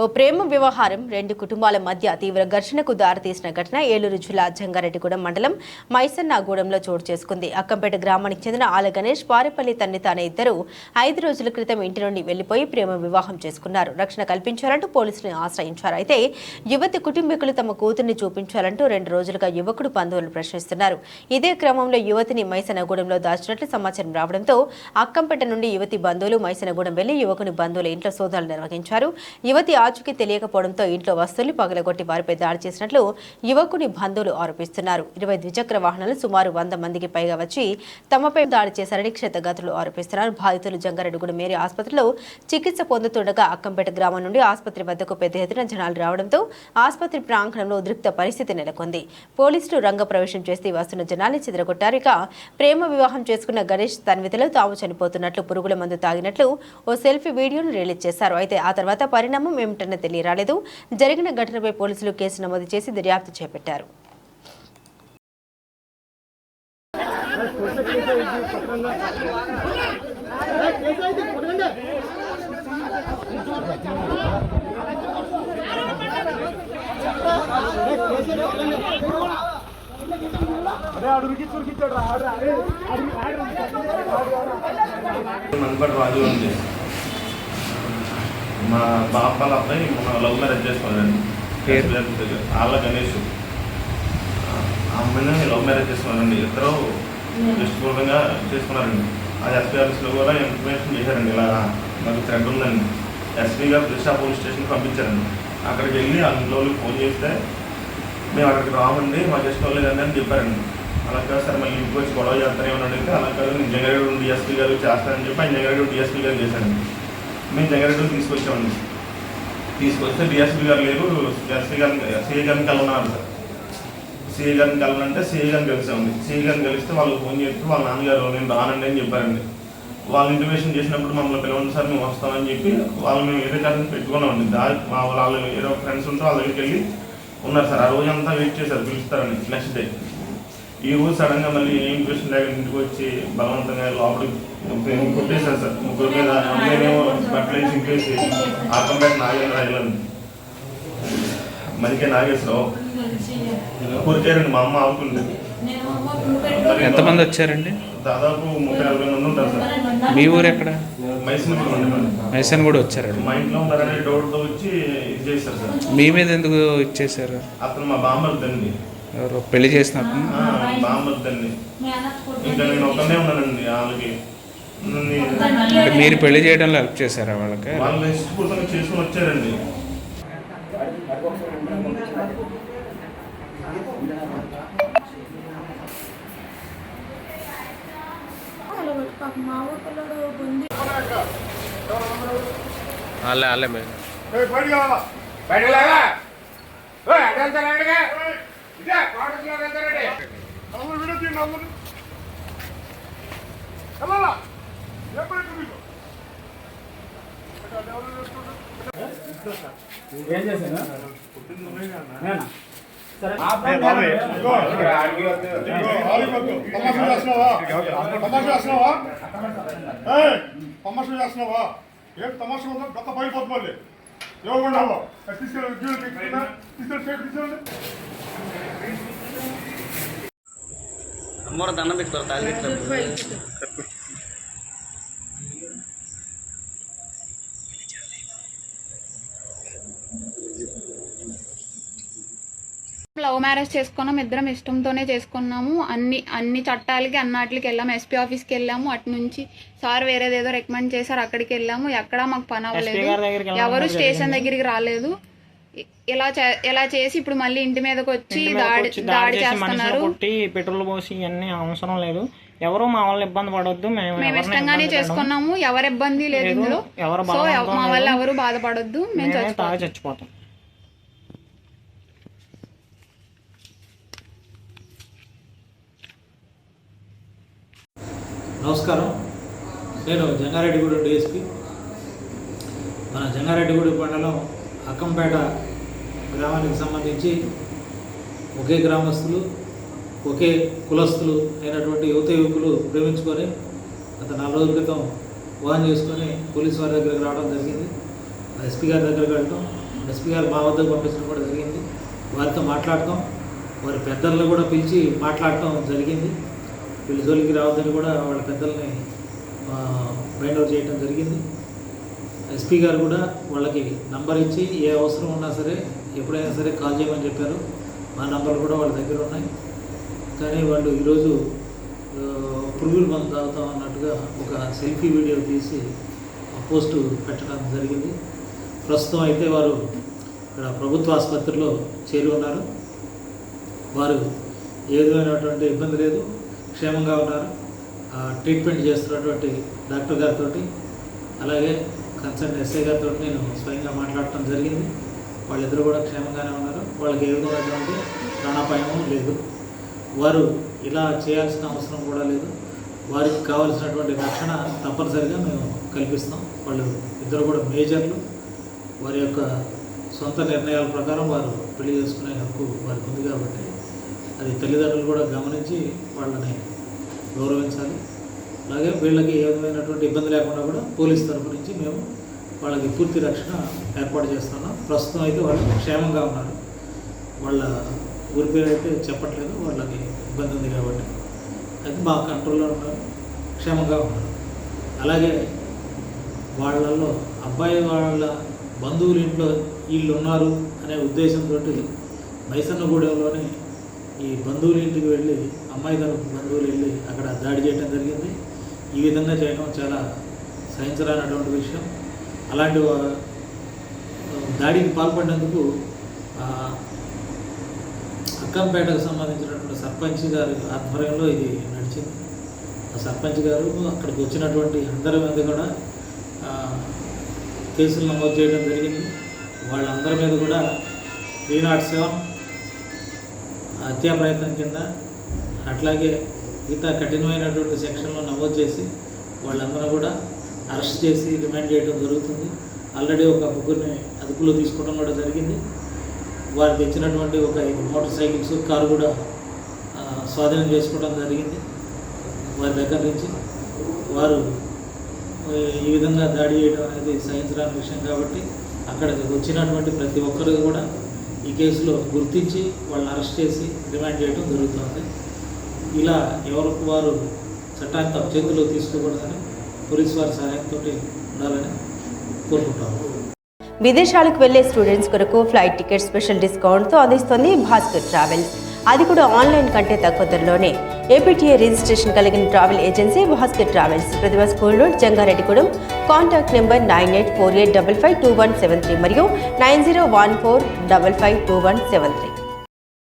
ఓ ప్రేమ వ్యవహారం రెండు కుటుంబాల మధ్య తీవ్ర ఘర్షణకు దారితీసిన ఘటన ఏలూరు జిల్లా జంగారెడ్డిగూడెం మండలం మైసన్నగూడెంలో చోటు చేసుకుంది. అక్కంపేట గ్రామానికి చెందిన ఆల గణేష్ పారిపల్లి తన్ని తానే ఇద్దరు ఐదు రోజుల క్రితం ఇంటి నుండి వెళ్ళిపోయి ప్రేమ వివాహం చేసుకున్నారు. రక్షణ కల్పించాలంటూ పోలీసులను ఆశ్రయించారు. అయితే యువతి కుటుంబీకులు తమ కూతుర్ని చూపించాలంటూ రెండు రోజులుగా యువకుడు బంధువులు ప్రశ్నిస్తున్నారు. ఇదే క్రమంలో యువతిని మైసన్నగూడెంలో దాచినట్లు సమాచారం రావడంతో అక్కంపేట నుండి యువతి బంధువులు మైసనగూడెం వెళ్ళి యువకుని బంధువుల ఇంట్లో సోదాలు నిర్వహించారు. యువతి రాజుకి తెలియకపోవడంతో ఇంట్లో వస్తువులు పగలగొట్టి వారిపై దాడి చేసినట్లు యువకుని బంధువులు ఆరోపిస్తున్నారు. ఇరవై ద్విచక్ర వాహనాలు సుమారు వంద మందికి పైగా వచ్చి తమపై దాడి చేశారని క్షతగాతులు ఆరోపిస్తున్నారు. బాధితులు జంగారెడ్డిగూడ మేరీ ఆసుపత్రిలో చికిత్స పొందుతుండగా అక్కంపేట గ్రామం నుండి ఆసుపత్రి వద్దకు పెద్ద ఎత్తున జనాలు రావడంతో ఆసుపత్రి ప్రాంగణంలో ఉద్రిక్త పరిస్థితి నెలకొంది. పోలీసులు రంగప్రవేశం చేసి వస్తున్న జనాల్ని చెదరగొట్టారు. ఇక ప్రేమ వివాహం చేసుకున్న గణేష్ తన్వితలు తాము చనిపోతున్నట్లు పురుగుల మందు తాగినట్లు ఓ సెల్ఫీ వీడియోను రిలీజ్ చేశారు. అయితే ఆ తర్వాత పరిణామం ఏమిటన్న తెలియరాలేదు జరిగిన ఘటనపై పోలీసులు కేసు నమోదు చేసి దర్యాప్తు చేపట్టారు. మనపటి రాజు ఉంది. మా బాప వాళ్ళ అబ్బాయి మన లవ్ మ్యారేజ్ చేసుకున్నారండి వాళ్ళ గణేష్. ఆ అమ్మాయిని లవ్ మ్యారేజ్ చేసుకున్నారండి ఇద్దరు ఇష్టపూర్వకంగా చేసుకున్నారండి. అది ఎస్పీ ఆఫీస్లో కూడా ఇన్ఫర్మేషన్ చేశారండి. ఇలా నాకు థ్రెడ్ ఉందండి. ఎస్పీ గారు కృష్ణా పోలీస్ స్టేషన్కి పంపించారండి. అక్కడికి వెళ్ళి ఆ ఇంట్లో ఫోన్ చేస్తే మేము అక్కడికి రామండి మాకు ఇష్టం లేదండి అని చెప్పారండి. అలా కాదు సార్ మళ్ళీ ఇంటికి వచ్చి గొడవ చేస్తారేమని అడిగితే అలా కాదు నేను జంగారెడ్డి డిఎస్పీ గారు చేస్తానని చెప్పి ఆయన జంగారెడ్డి డిఎస్పీ గారు చేశారండి. మేము దగ్గర తీసుకొచ్చామండి. తీసుకొస్తే డిఎస్పీ గారు లేరు ఎస్పీ గారిని సిఐ గారిని కలవన్నారు సార్. సిఐ గారిని కలవాలంటే సిఐ గారిని కలిసామండి. సిఐ గారిని కలిస్తే వాళ్ళు ఫోన్ చేస్తే వాళ్ళ నాన్నగారు నేను రానండి అని చెప్పారండి. వాళ్ళు ఇంటిమేషన్ చేసినప్పుడు మమ్మల్ని పిలవండి సార్ మేము వస్తామని చెప్పి వాళ్ళు మేము వేరే కాదని పెట్టుకున్నామండి. దా మా వాళ్ళు ఏదో ఫ్రెండ్స్ ఉంటే వాళ్ళ దగ్గరికి వెళ్ళి ఉన్నారు సార్. ఆ రోజంతా వెయిట్ చేశారు పిలుస్తారని నెక్స్ట్ డే ఈ రోజు సడన్గా మళ్ళీ ఏం క్వశ్చన్ లేక ఇంటికి వచ్చి బలవంతంగా లోపలికి కొట్టేశారు సార్. ముగ్గురు మీద అమ్మాయినేమో బట్టలు వేసి ఇంకేసి ఆకంపేట నాగేంద్ర ఐలండ్ మరికే నాగేశ్వరరావు. కొరికారండి మా అమ్మ ఆవుతుంది. ఎంతమంది వచ్చారండి? దాదాపు ముప్పై నలభై మంది ఉంటారు సార్. మీ ఊరు ఎక్కడ? మైసన్ కూడా వచ్చారండి. మా ఇంట్లో ఉన్నారనే డౌట్తో వచ్చి ఇది చేశారు సార్. మీ మీద ఎందుకు ఇచ్చేసారు అతను మా బామ్మర్దండి ఎవరు పెళ్ళి చేసినప్పుడు. ఆ, బామ్మర్దండి ఇంకా నేను ఒక్కనే ఉన్నానండి వాళ్ళకి నేను- అంటే మీరు పెళ్ళి చేయడంలో హెల్ప్ చేశారా వాళ్ళకి? వాళ్ళు ఇష్టపూర్వకంగా చేసుకుని వచ్చారండి. వాళ్ళే వాళ్ళే మీరు తమాషా చేస్తున్నావా? ఏం తమాషా ఉందో గత పైపోతుంది మళ్ళీ. ఎవరున్నావా తీసుకెళ్ళి తీసుకెళ్ళి షేక్ అమ్మోరు దండం పెట్టుకోరు తాగిట్లేదు లవ్ మ్యారేజ్ చేసుకున్నాం ఇద్దరం ఇష్టంతోనే చేసుకున్నాము. అన్ని అన్ని చట్టాలకి అన్నాటికి వెళ్ళాము. ఎస్పీ ఆఫీస్కి వెళ్ళాము. అటు నుంచి సార్ వేరేదేదో రికమెండ్ చేశారు అక్కడికి వెళ్ళాము. ఎక్కడా మాకు పని అవ్వలేదు. ఎవరు స్టేషన్ దగ్గరికి రాలేదు. ఇలా చే- ఇలా చేసి ఇప్పుడు మళ్ళీ ఇంటి మీదకి వచ్చి దాడి దాడి చేస్తున్నారు? కొట్టి పెట్రోల్ పోసి ఇవన్నీ అవసరం లేదు. ఎవరు మా వాళ్ళని ఇబ్బంది పడొద్దు. మేము ఇష్టంగానే. చేసుకున్నాము. ఎవరి ఇబ్బంది లేదు ఇందులో. ఎవరు సో మా వల్ల లేదు. ఎవరు బాధపడొద్దు. మేము చచ్చిపోతాం. నమస్కారం. నేను జంగారెడ్డిగూడెం డిఎస్పి. మన జంగారెడ్డిగూడెం మండలం అక్కంపేట గ్రామానికి సంబంధించి ఒకే గ్రామస్తులు ఒకే కులస్తులు అయినటువంటి యువత యువకులు ప్రేమించుకొని గత నాలుగు రోజుల క్రితం వాహనం చేసుకొని పోలీసు వారి దగ్గరికి రావడం జరిగింది. ఎస్పీ గారి దగ్గరికి వెళ్ళటం ఎస్పీ గారు మా వద్దకు పంపించడం కూడా జరిగింది. వారితో మాట్లాడటం వారి పెద్దలను కూడా పిలిచి మాట్లాడటం జరిగింది. వీళ్ళ జోలికి రావద్దని కూడా వాళ్ళ పెద్దల్ని బైండ్ అవుట్ చేయడం జరిగింది. ఎస్పీ గారు కూడా వాళ్ళకి నంబర్ ఇచ్చి ఏ అవసరం ఉన్నా సరే ఎప్పుడైనా సరే కాల్ చేయమని చెప్పారు. మా నంబర్లు కూడా వాళ్ళ దగ్గర ఉన్నాయి. కానీ వాళ్ళు ఈరోజు పురుగులు మందు తాగుతాం అన్నట్టుగా ఒక సెల్ఫీ వీడియో తీసి పోస్టు పెట్టడం జరిగింది. ప్రస్తుతం అయితే వారు ఇక్కడ ప్రభుత్వ ఆసుపత్రిలో చేరి ఉన్నారు. వారు ఏ విధమైనటువంటి ఇబ్బంది లేదు క్షేమంగా ఉన్నారు. ట్రీట్మెంట్ చేస్తున్నటువంటి డాక్టర్ గారితో అలాగే కన్సర్న్ ఎస్ఐ గారితో నేను స్వయంగా మాట్లాడటం జరిగింది. వాళ్ళిద్దరూ కూడా క్షేమంగానే ఉన్నారు. వాళ్ళకి ఏ విధమైనటువంటి ప్రాణాపాయము లేదు. వారు ఇలా చేయాల్సిన అవసరం కూడా లేదు. వారికి కావాల్సినటువంటి రక్షణ తప్పనిసరిగా మేము కల్పిస్తాం. వాళ్ళు ఇద్దరు కూడా మేజర్లు. వారి యొక్క సొంత నిర్ణయాల ప్రకారం వారు పెళ్ళి చేసుకునే హక్కు వారికి ఉంది కాబట్టి అది తల్లిదండ్రులు కూడా గమనించి వాళ్ళని గౌరవించాలి. అలాగే వీళ్ళకి ఏ విధమైనటువంటి ఇబ్బంది లేకుండా కూడా పోలీస్ తరఫు నుంచి మేము వాళ్ళకి పూర్తి రక్షణ ఏర్పాటు చేస్తున్నాం. ప్రస్తుతం అయితే వాళ్ళు క్షేమంగా ఉన్నారు. వాళ్ళ ఊరి పేరు అయితే చెప్పట్లేదు. వాళ్ళకి ఇబ్బంది ఉంది కాబట్టి అయితే మా కంట్రోల్లో ఉన్నారు. క్షేమంగా ఉన్నారు. అలాగే వాళ్ళల్లో అబ్బాయి వాళ్ళ బంధువుల ఇంట్లో వీళ్ళు ఉన్నారు అనే ఉద్దేశంతో మైసన్నగూడెంలోనే ఈ బంధువుల ఇంటికి వెళ్ళి అమ్మాయి తరపు బంధువులు వెళ్ళి అక్కడ దాడి చేయడం జరిగింది. ఈ విధంగా చేయడం చాలా సహించరానటువంటి విషయం. అలాంటి దాడికి పాల్పడినందుకు అక్కంపేటకు సంబంధించినటువంటి సర్పంచ్ గారి ఆధ్వర్యంలో ఇది నడిచింది. ఆ సర్పంచ్ గారు అక్కడికి వచ్చినటువంటి అందరి మీద కూడా కేసులు నమోదు చేయడం జరిగింది. వాళ్ళందరి మీద కూడా త్రీ నాట్ సెవెన్ హత్యా ప్రయత్నం కింద అట్లాగే మిగతా కఠినమైనటువంటి సెక్షన్లో నమోదు చేసి వాళ్ళందరూ కూడా అరెస్ట్ చేసి రిమాండ్ చేయడం జరుగుతుంది. ఆల్రెడీ ఒక ముగ్గురిని అదుపులో తీసుకోవడం కూడా జరిగింది. వారు తెచ్చినటువంటి ఒక ఐదు మోటార్ సైకిల్స్ కారు కూడా స్వాధీనం చేసుకోవడం జరిగింది. వారి దగ్గర నుంచి వారు ఈ విధంగా దాడి చేయడం అనేది సహించడానికి విషయం కాబట్టి అక్కడికి వచ్చినటువంటి ప్రతి ఒక్కరు కూడా ఈ కేసులో గుర్తించి వాళ్ళని అరెస్ట్ చేసి రిమాండ్ చేయడం జరుగుతుంది. ఇలా ఎవరికి వారు చట్టాన్ని తమ చేతిలో తీసుకోకూడదని పోలీసు వారి సహాయంతో ఉండాలని కోరుకుంటాము విదేశాలకు వెళ్ళే స్టూడెంట్స్ కొరకు ఫ్లైట్ టికెట్ స్పెషల్ డిస్కౌంట్తో అందిస్తోంది భాస్కర్ ట్రావెల్స్. అది కూడా ఆన్లైన్ కంటే తక్కువ ధరలోనే. ఏపీటీఏ రిజిస్ట్రేషన్ కలిగిన travel agency Bhaskar travels. Pratibha school road Jangareddygudem. Contact number nine eight four eight double five two one seven three మరియు nine zero one four double five two one seven three.